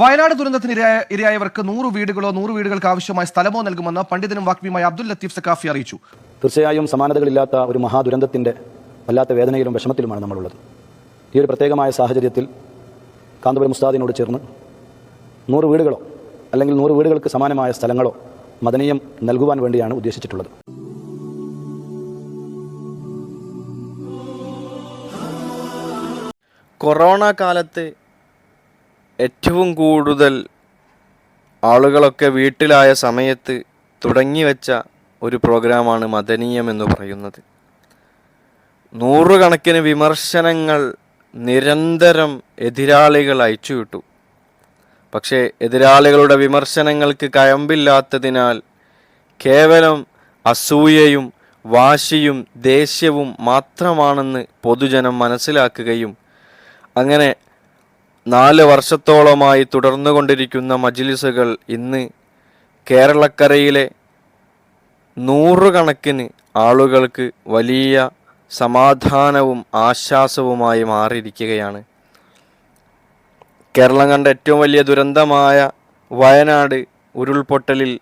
വയനാട് ദുരന്തത്തിന് ഇരയായ ഇരയായവർക്ക് നൂറ് വീടുകളോ നൂറ് വീടുകൾക്ക് ആവശ്യമായ സ്ഥലമോ നൽകുമെന്ന് പണ്ഡിതനും വാഗ്മിയുമായ അബ്ദുൽ ലത്തീഫ് സക്കാഫി അറിയിച്ചു. തീർച്ചയായും സമാനതകളില്ലാത്ത ഒരു മഹാദുരന്തത്തിന്റെ വല്ലാത്ത വേദനയിലും വിഷമത്തിലുമാണ് നമ്മളുള്ളത്. ഈ ഒരു പ്രത്യേകമായ സാഹചര്യത്തിൽ കാന്തപുരം മുസ്താദിനോട് ചേർന്ന് നൂറ് വീടുകളോ അല്ലെങ്കിൽ നൂറ് വീടുകൾക്ക് സമാനമായ സ്ഥലങ്ങളോ മദനീയം നൽകുവാൻ വേണ്ടിയാണ് ഉദ്ദേശിച്ചിട്ടുള്ളത്. കൊറോണ കാലത്ത് ഏറ്റവും കൂടുതൽ ആളുകളൊക്കെ വീട്ടിലായ സമയത്ത് തുടങ്ങി വെച്ച ഒരു പ്രോഗ്രാമാണ് മദനീയം എന്ന് പറയുന്നത്. നൂറുകണക്കിന് വിമർശനങ്ങൾ നിരന്തരം എതിരാളികൾ അയച്ചു അയച്ചുവിട്ടു പക്ഷേ എതിരാളികളുടെ വിമർശനങ്ങൾക്ക് കയമ്പില്ലാത്തതിനാൽ കേവലം അസൂയയും വാശിയും ദേഷ്യവും മാത്രമാണെന്ന് പൊതുജനം മനസ്സിലാക്കുകയും അങ്ങനെ നാല് വർഷത്തോളമായി തുടർന്നുകൊണ്ടിരിക്കുന്ന മജ്ലിസുകൾ ഇന്ന് കേരളക്കരയിലെ നൂറുകണക്കിന് ആളുകൾക്ക് വലിയ സമാധാനവും ആശ്വാസവുമായി മാറിയിരിക്കുകയാണ്. കേരളം കണ്ട ഏറ്റവും വലിയ ദുരന്തമായ വയനാട് ഉരുൾപൊട്ടലിൽ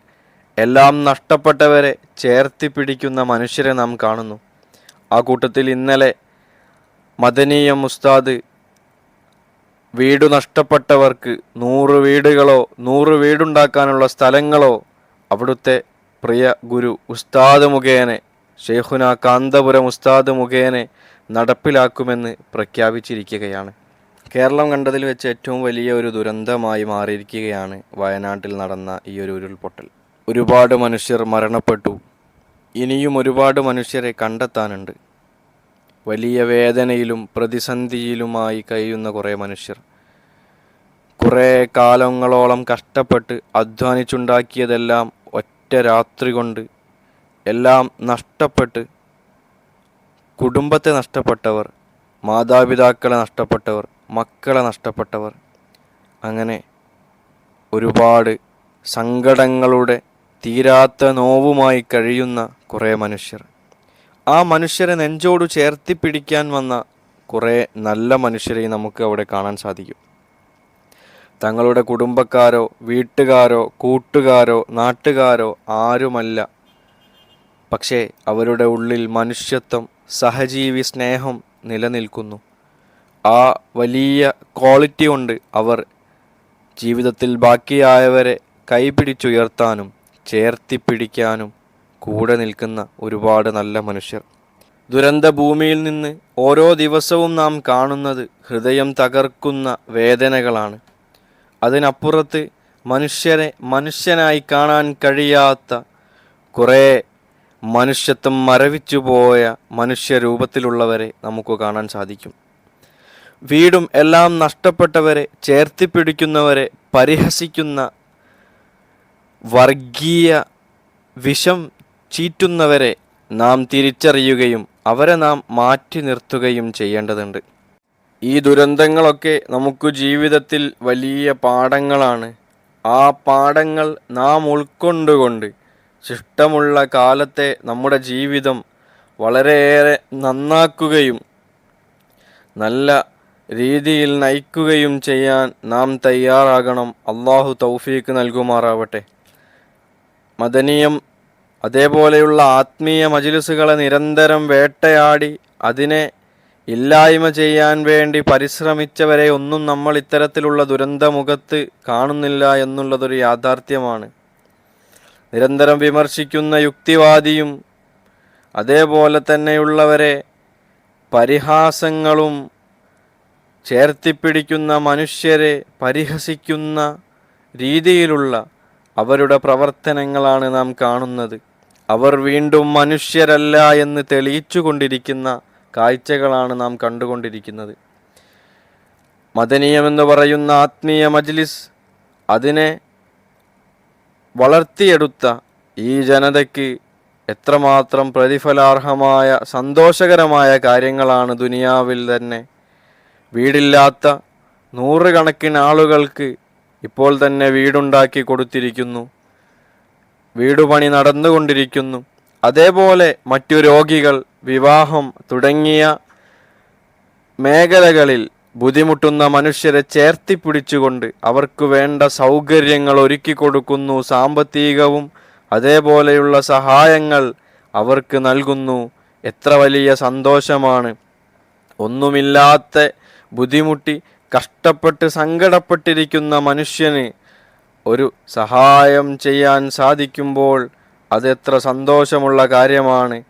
എല്ലാം നഷ്ടപ്പെട്ടവരെ ചേർത്തി പിടിക്കുന്ന മനുഷ്യരെ നാം കാണുന്നു. ആ കൂട്ടത്തിൽ ഇന്നലെ മദനീയം ഉസ്താദ് വീട് നഷ്ടപ്പെട്ടവർക്ക് നൂറ് വീടുകളോ നൂറ് വീടുണ്ടാക്കാനുള്ള സ്ഥലങ്ങളോ അവിടുത്തെ പ്രിയ ഗുരു ഉസ്താദ് മുഖേനെ ഷെയ്ഖുന കാന്തപുരം ഉസ്താദ് മുഖേനെ നടപ്പിലാക്കുമെന്ന് പ്രഖ്യാപിച്ചിരിക്കുകയാണ്. കേരളം കണ്ടതിൽ വെച്ച് ഏറ്റവും വലിയ ഒരു ദുരന്തമായി മാറിയിരിക്കുകയാണ് വയനാട്ടിൽ നടന്ന ഈ ഒരു ഉരുൾപൊട്ടൽ. ഒരുപാട് മനുഷ്യർ മരണപ്പെട്ടു. ഇനിയും ഒരുപാട് മനുഷ്യരെ കണ്ടെത്താനുണ്ട്. വലിയ വേദനയിലും പ്രതിസന്ധിയിലുമായി കഴിയുന്ന കുറേ മനുഷ്യർ. കുറേ കാലങ്ങളോളം കഷ്ടപ്പെട്ട് അധ്വാനിച്ചുണ്ടാക്കിയതെല്ലാം ഒറ്റ രാത്രി കൊണ്ട് എല്ലാം നഷ്ടപ്പെട്ട് കുടുംബത്തെ നഷ്ടപ്പെട്ടവർ മാതാപിതാക്കളെ നഷ്ടപ്പെട്ടവർ മക്കളെ നഷ്ടപ്പെട്ടവർ. അങ്ങനെ ഒരുപാട് സങ്കടങ്ങളുടെ തീരാത്ത നോവുമായി കഴിയുന്ന കുറേ മനുഷ്യർ. ആ മനുഷ്യരെ നെഞ്ചോട് ചേർത്തി പിടിക്കാൻ വന്ന കുറേ നല്ല മനുഷ്യരെ നമുക്ക് അവിടെ കാണാൻ സാധിക്കും. തങ്ങളുടെ കുടുംബക്കാരോ വീട്ടുകാരോ കൂട്ടുകാരോ നാട്ടുകാരോ ആരുമല്ല. പക്ഷേ അവരുടെ ഉള്ളിൽ മനുഷ്യത്വം സഹജീവി സ്നേഹം നിലനിൽക്കുന്നു. ആ വലിയ ക്വാളിറ്റി കൊണ്ട് അവർ ജീവിതത്തിൽ ബാക്കിയായവരെ കൈപിടിച്ചുയർത്താനും ചേർത്തിപ്പിടിക്കാനും കൂടെ നിൽക്കുന്ന ഒരുപാട് നല്ല മനുഷ്യർ. ദുരന്ത ഭൂമിയിൽ നിന്ന് ഓരോ ദിവസവും നാം കാണുന്നത് ഹൃദയം തകർക്കുന്ന വേദനകളാണ്. അതിനപ്പുറത്ത് മനുഷ്യരെ മനുഷ്യനായി കാണാൻ കഴിയാത്ത കുറേ മനുഷ്യത്വം മരവിച്ചുപോയ മനുഷ്യരൂപത്തിലുള്ളവരെ നമുക്ക് കാണാൻ സാധിക്കും. വീടും എല്ലാം നഷ്ടപ്പെട്ടവരെ ചേർത്തിപ്പിടിക്കുന്നവരെ പരിഹസിക്കുന്ന വർഗീയ വിഷം ചീറ്റുന്നവരെ നാം തിരിച്ചറിയുകയും അവരെ നാം മാറ്റി നിർത്തുകയും ചെയ്യേണ്ടതുണ്ട്. ഈ ദുരന്തങ്ങളൊക്കെ നമുക്ക് ജീവിതത്തിൽ വലിയ പാഠങ്ങളാണ്. ആ പാഠങ്ങൾ നാം ഉൾക്കൊണ്ടുകൊണ്ട് ശിഷ്ടമുള്ള കാലത്തെ നമ്മുടെ ജീവിതം വളരെയേറെ നന്നാക്കുകയും നല്ല രീതിയിൽ നയിക്കുകയും ചെയ്യാൻ നാം തയ്യാറാകണം. അള്ളാഹു തൗഫീക്ക് നൽകുമാറാവട്ടെ. മദനീയം അതേപോലെയുള്ള ആത്മീയ മജിലിസുകളെ നിരന്തരം വേട്ടയാടി അതിനെ ഇല്ലായ്മ ചെയ്യാൻ വേണ്ടി പരിശ്രമിച്ചവരെ ഒന്നും നമ്മൾ ഇത്തരത്തിലുള്ള ദുരന്തമുഖത്ത് കാണുന്നില്ല എന്നുള്ളതൊരു യാഥാർത്ഥ്യമാണ്. നിരന്തരം വിമർശിക്കുന്ന യുക്തിവാദിയും അതേപോലെ തന്നെയുള്ളവരെ പരിഹാസങ്ങളും ചേർത്തിപ്പിടിക്കുന്ന മനുഷ്യരെ പരിഹസിക്കുന്ന രീതിയിലുള്ള അവരുടെ പ്രവർത്തനങ്ങളാണ് നാം കാണുന്നത്. അവർ വീണ്ടും മനുഷ്യരല്ല എന്ന് തെളിയിച്ചുകൊണ്ടിരിക്കുന്ന കാഴ്ചകളാണ് നാം കണ്ടുകൊണ്ടിരിക്കുന്നത്. മദനീയമെന്ന് പറയുന്ന ആത്മീയ മജ്ലിസ് അതിനെ വളർത്തിയെടുത്ത ഈ ജനതയ്ക്ക് എത്രമാത്രം പ്രതിഫലാർഹമായ സന്തോഷകരമായ കാര്യങ്ങളാണ് ദുനിയാവിൽ തന്നെ. വീടില്ലാത്ത നൂറുകണക്കിന് ആളുകൾക്ക് ഇപ്പോൾ തന്നെ വീടുണ്ടാക്കി കൊടുത്തിരിക്കുന്നു. വീടുപണി നടന്നുകൊണ്ടിരിക്കുന്നു. അതേപോലെ മറ്റു രോഗികൾ വിവാഹം തുടങ്ങിയ മേഖലകളിൽ ബുദ്ധിമുട്ടുന്ന മനുഷ്യരെ ചേർത്തി പിടിച്ചുകൊണ്ട് അവർക്ക് വേണ്ട സൗകര്യങ്ങൾ ഒരുക്കി കൊടുക്കുന്നു. സാമ്പത്തികവും അതേപോലെയുള്ള സഹായങ്ങൾ അവർക്ക് നൽകുന്നു. എത്ര വലിയ സന്തോഷമാണ്. ഒന്നുമില്ലാത്ത ബുദ്ധിമുട്ടി കഷ്ടപ്പെട്ട് സങ്കടപ്പെട്ടിരിക്കുന്ന മനുഷ്യന് ഒരു സഹായം ചെയ്യാൻ സാധിക്കുമ്പോൾ അതെത്ര സന്തോഷമുള്ള കാര്യമാണ്.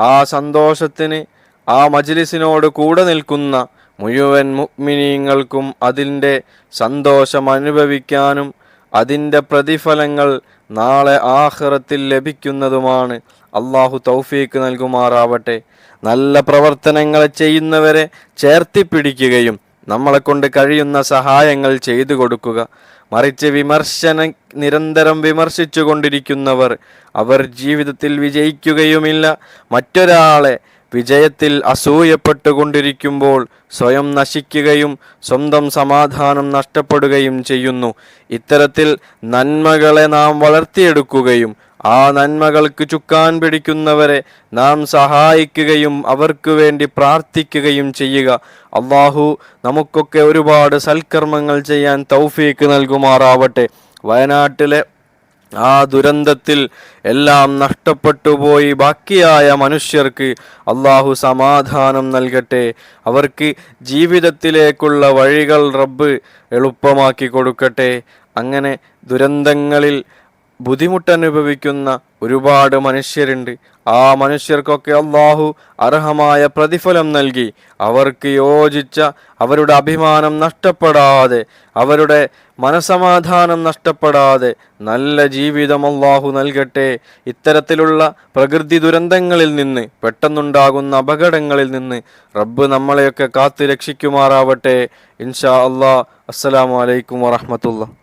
ആ സന്തോഷത്തിന് ആ മജ്ലിസിനോട് കൂടെ നിൽക്കുന്ന മുഴുവൻ മുഗ്മിനീങ്ങൾക്കും അതിന്റെ സന്തോഷം അനുഭവിക്കാനും അതിന്റെ പ്രതിഫലങ്ങൾ നാളെ ആഹ്റത്തിൽ ലഭിക്കുന്നതുമാണ്. അള്ളാഹു തൗഫീക്ക് നൽകുമാറാവട്ടെ. നല്ല പ്രവർത്തനങ്ങൾ ചെയ്യുന്നവരെ ചേർത്തിപ്പിടിക്കുകയും നമ്മളെ കൊണ്ട് കഴിയുന്ന സഹായങ്ങൾ ചെയ്തു കൊടുക്കുക. മറിച്ച് വിമർശന നിരന്തരം വിമർശിച്ചു കൊണ്ടിരിക്കുന്നവർ അവർ ജീവിതത്തിൽ വിജയിക്കുകയുമില്ല. മറ്റൊരാളെ വിജയത്തിൽ അസൂയപ്പെട്ടുകൊണ്ടിരിക്കുമ്പോൾ സ്വയം നശിക്കുകയും സ്വന്തം സമാധാനം നഷ്ടപ്പെടുകയും ചെയ്യുന്നു. ഇത്തരത്തിൽ നന്മകളെ നാം വളർത്തിയെടുക്കുകയും ആ നന്മകൾക്ക് ചുക്കാൻ പിടിക്കുന്നവരെ നാം സഹായിക്കുകയും അവർക്ക് വേണ്ടി പ്രാർത്ഥിക്കുകയും ചെയ്യുക. അള്ളാഹു നമുക്കൊക്കെ ഒരുപാട് സൽക്കർമ്മങ്ങൾ ചെയ്യാൻ തൗഫീക്ക് നൽകുമാറാവട്ടെ. വയനാട്ടിലെ ആ ദുരന്തത്തിൽ എല്ലാം നഷ്ടപ്പെട്ടുപോയി ബാക്കിയായ മനുഷ്യർക്ക് അള്ളാഹു സമാധാനം നൽകട്ടെ. അവർക്ക് ജീവിതത്തിലേക്കുള്ള വഴികൾ റബ്ബ് എളുപ്പമാക്കി കൊടുക്കട്ടെ. അങ്ങനെ ദുരന്തങ്ങളിൽ ബുദ്ധിമുട്ടനുഭവിക്കുന്ന ഒരുപാട് മനുഷ്യരുണ്ട്. ആ മനുഷ്യർക്കൊക്കെ അള്ളാഹു അർഹമായ പ്രതിഫലം നൽകി. അവർക്ക് യോജിച്ച അവരുടെ അഭിമാനം നഷ്ടപ്പെടാതെ അവരുടെ മനസമാധാനം നഷ്ടപ്പെടാതെ നല്ല ജീവിതം അള്ളാഹു നൽകട്ടെ. ഇത്തരത്തിലുള്ള പ്രകൃതി ദുരന്തങ്ങളിൽ നിന്ന് പെട്ടെന്നുണ്ടാകുന്ന അപകടങ്ങളിൽ നിന്ന് റബ്ബ് നമ്മളെയൊക്കെ കാത്തു രക്ഷിക്കുമാറാവട്ടെ ഇൻഷാ അള്ളാഹ് അസ്സലാമു അലൈക്കും വറഹമത്തുള്ള